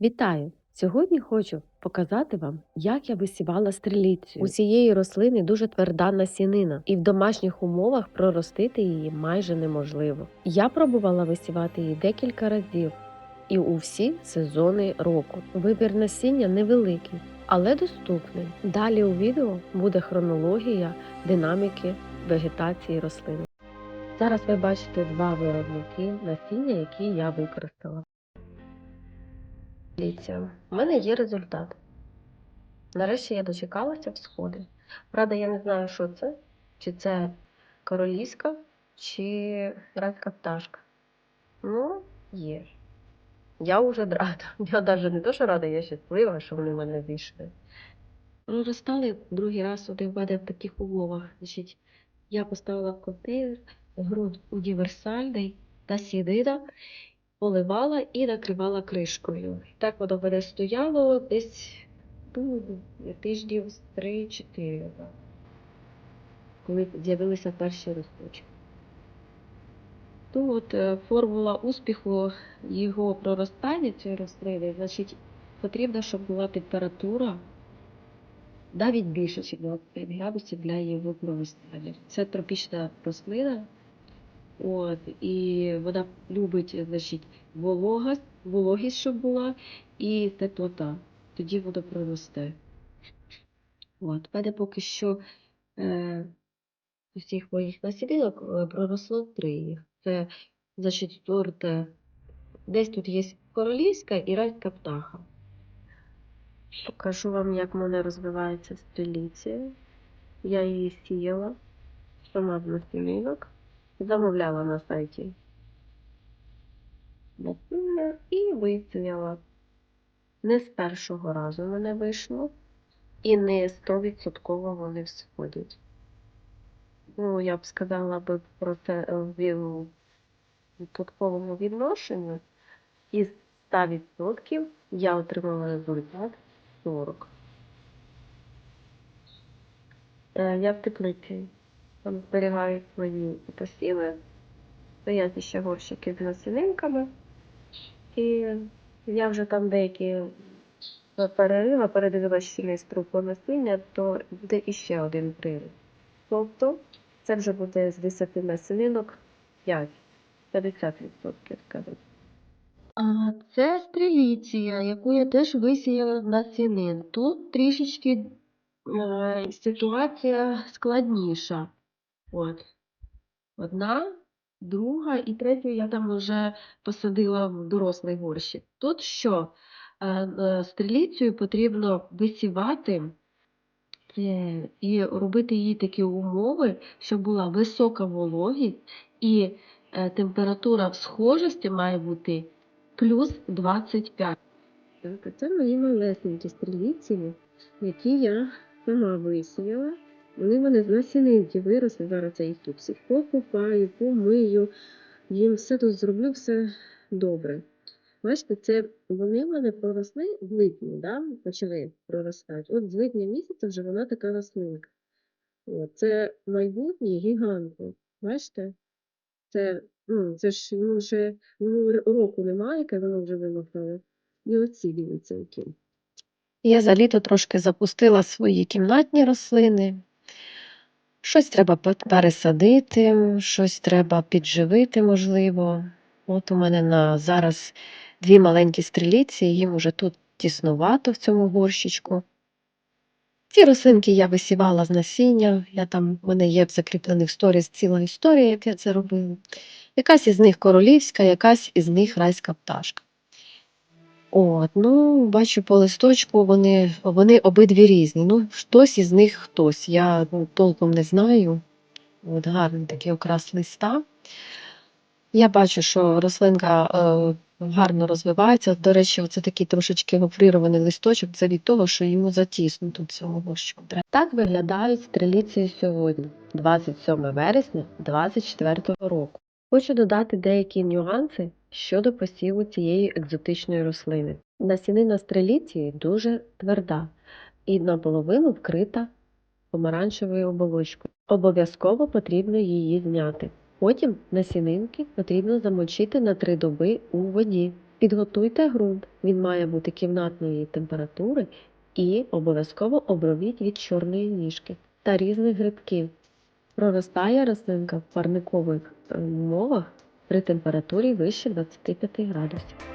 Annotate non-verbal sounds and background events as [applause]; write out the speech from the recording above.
Вітаю! Сьогодні хочу показати вам, як я висівала стріліцію. У цієї рослини дуже тверда насінина, і в домашніх умовах проростити її майже неможливо. Я пробувала висівати її декілька разів і у всі сезони року. Вибір насіння невеликий, але доступний. Далі у відео буде хронологія динаміки вегетації рослини. Зараз ви бачите два виробники насіння, які я використала. Дивіться, в мене є результат. Нарешті я дочекалася всходи. Правда, я не знаю, що це. Чи це королівська, чи райська пташка. Ну, є. Я вже рада. [laughs] Я навіть не то, що рада, я щаслива, що вони в мене вийшли. Проростали другий раз вони в мене в таких умовах. Значить, я поставила в контейнер ґрунт універсальний та сідина, поливала і накривала кришкою. Так воно мене стояло десь ну, тижнів з 3-4, коли з'явилися перші росточки. То от е, формула успіху його проростання цієї рослини, значить, потрібно, щоб була температура навіть більше, ніж 25 градусів для її використання. Це тропічна рослина, От, і вона любить значить, волога, вологість, щоб була, і теплота. Тоді воно проросте. От, мене поки що е, усіх моїх насінинок е, проросло три їх. Це, значить, сорт, е, десь тут є королівська і райська птаха. Покажу вам, як в мене розвивається стріліція. Я її сіяла сама з насінинок. Замовляла на сайті і висіяла. Не з першого разу мене вийшло, і не 100% вони всходять. Ну, я б сказала би про це е, в ві- відсотковому відношенні. Із 100% я отримала результат 40. Е, Я в теплиці. Там зберігають свої посіви. Стоять ще горщики з насінинками. І я вже там деякі перерива, передивилася щільний структур насіння, то буде іще один пририв. Тобто це вже буде з 10 насінинок 5, 50%, скажімо. А це стріліція, яку я теж висіяла з насінин. Тут трішечки е, ситуація складніша. От. Одна, друга і третю я там вже посадила в дорослий горщик. Тут що? Е, е, Стріліцію потрібно висівати е, і робити їй такі умови, щоб була висока вологість і температура всхожості має бути плюс 25. Так, це мої малесенькі стріліції, які я сама висіяла. Вони в мене з насінинки виросли. Зараз я їх тут всіх покупаю, помию. Їм все тут зроблю, все добре. Бачите, це вони в мене проросли в липні, да? почали проростати. От з липня місяця вже вона така рослинка. Це майбутні гіганти. Бачите? Це, ну, це ж ну, вже ну, року немає, яке воно вже вимахало. І оці дивіться які. Я за літо трошки запустила свої кімнатні рослини. Щось треба пересадити, щось треба підживити, можливо. От у мене на зараз дві маленькі стріліці, їм уже тут тіснувато в цьому горщичку. Ці рослинки я висівала з насіння. Я там, в мене є в закріплених сторіс ціла історія, як я це робила. Якась із них королівська, якась із них райська пташка. От, ну, бачу по листочку, вони, вони обидві різні. Ну, хтось із них хтось. Я ну, толком не знаю. От гарний такий окрас листа. Я бачу, що рослинка е, гарно розвивається. До речі, оце такий трошечки гофрирований листочок. Це від того, що йому затіснуто цього горщику. Так виглядають стріліції сьогодні, 27 вересня 2024 року. Хочу додати деякі нюанси щодо посіву цієї екзотичної рослини. Насінина стреліції дуже тверда і наполовину вкрита помаранчевою оболочкою. Обов'язково потрібно її зняти. Потім насінинки потрібно замочити на 3 доби у воді. Підготуйте ґрунт, він має бути кімнатної температури і обов'язково обробіть від чорної ніжки та різних грибків. Проростає рослинка в парникових умовах при температурі вище 25 градусів.